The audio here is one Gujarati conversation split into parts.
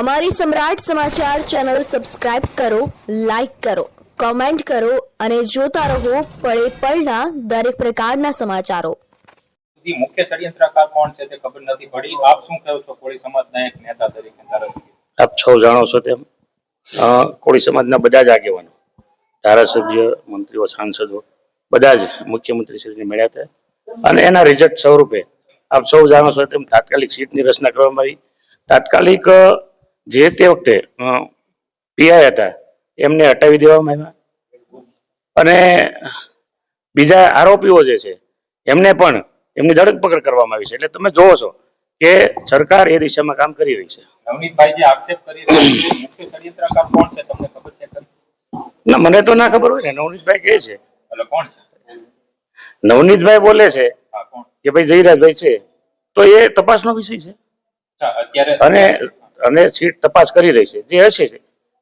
અમારી સમ્રાટ સમાચાર ચેનલ સબસ્ક્રાઇબ કરો લાઇક કરો કોમેન્ટ કરો અને જોતા રહો પળે પળના દરેક પ્રકારના સમાચારો. મુખ્ય ષડયંત્રકાર કોણ છે તે ખબર નથી પડી. આપ શું કહો છો કોળી સમાજના એક નેતા તરીકે ધારાસભ્ય? આપ સૌ જાણો છો તેમ કોળી સમાજના બધા જ આગેવાનો ધારાસભ્ય મંત્રીઓ સાંસદો બધા જ મુખ્યમંત્રીશ્રીને મળ્યા હતા. અને એના રિઝલ્ટ સ્વરૂપે આપ સૌ જાણો છો તેમ તાત્કાલિક સીટની રચના કરવામાં આવી. તાત્કાલિક જે તે વખતે પીઆઈ હતા એમને હટાવી દેવામાં આવ્યા. અને બીજા આરોપીઓ જે છે એમને પણ એમની ધરપકડ કરવામાં આવી છે. એટલે તમે જોવો છો કે સરકાર એ દિશામાં કામ કરી રહી છે. નવનીતભાઈ જે આક્ષેપ કરી મુખ્ય ષડયંત્રકાર કોણ છે? તમને ખબર છે ના મને તો ના ખબર હોય ને. નવનીતભાઈ કહે છે. એટલે કોણ છે? નવનીતભાઈ બોલે છે કે ભાઈ જયરાજભાઈ છે. તો એ તપાસનો વિષય છે. અત્યારે અને અને સીટ તપાસ કરી રહી છે. જે હશે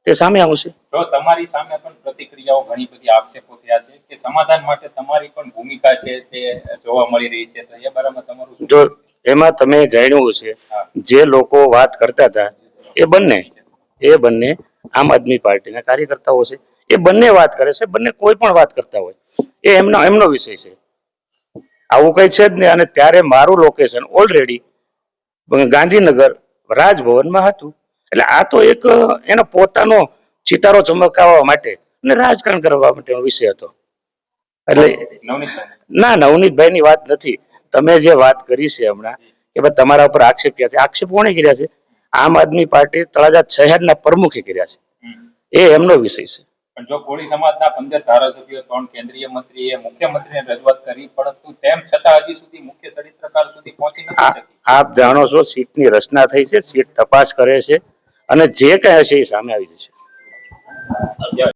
તે સામે આવશે. જો તમારી સામે પણ પ્રતિક્રિયાઓ ઘણી બધી આક્ષેપો થયા છે કે સમાધાન માટે તમારી પણ ભૂમિકા છે તે જોવા મળી રહી છે તો એ બારામાં તમારું જો એમાં તમે જાણ્યું છે જે લોકો વાત કરતા હતા એ બંને એ બંને આમ આદમી પાર્ટીના કાર્યકર્તાઓ છે. એ બંને વાત કરે છે બંને કોઈ પણ વાત કરતા હોય. એ એમનો એમનો વિષય છે. આવું કઈ છે જ નહીં અને ત્યારે મારું લોકેશન ઓલરેડી ગાંધીનગર રાજભવનમાં હતું. એટલે આ તો એક એનો પોતાનો ચિતારો ચમકાવવા માટે અને રાજકારણ કરવા માટેનો વિષય હતો. એટલે ના નવનીતભાઈ? ની વાત નથી. તમે જે વાત કરી છે હમણાં કે ભાઈ તમારા ઉપર આક્ષેપ કર્યા છે. આક્ષેપ કોણે કર્યા છે? આમ આદમી પાર્ટી તળાજા શહેરના પ્રમુખે કર્યા છે. એ એમનો વિષય છે. પણ જો કોળી સમાજના પંદર ધારાસભ્યો ત્રણ કેન્દ્રીય મંત્રીએ મુખ્યમંત્રીને રજૂઆત કરી પરંતુ તેમ છતાં હજી સુધી મુખ્ય ચરિત્રકાર સુધી પહોંચી નથી શકી. આપ જાણો છો, સીટની રચના થઈ છે, સીટ તપાસ કરે છે અને જે કહે છે એ સામે આવી જશે.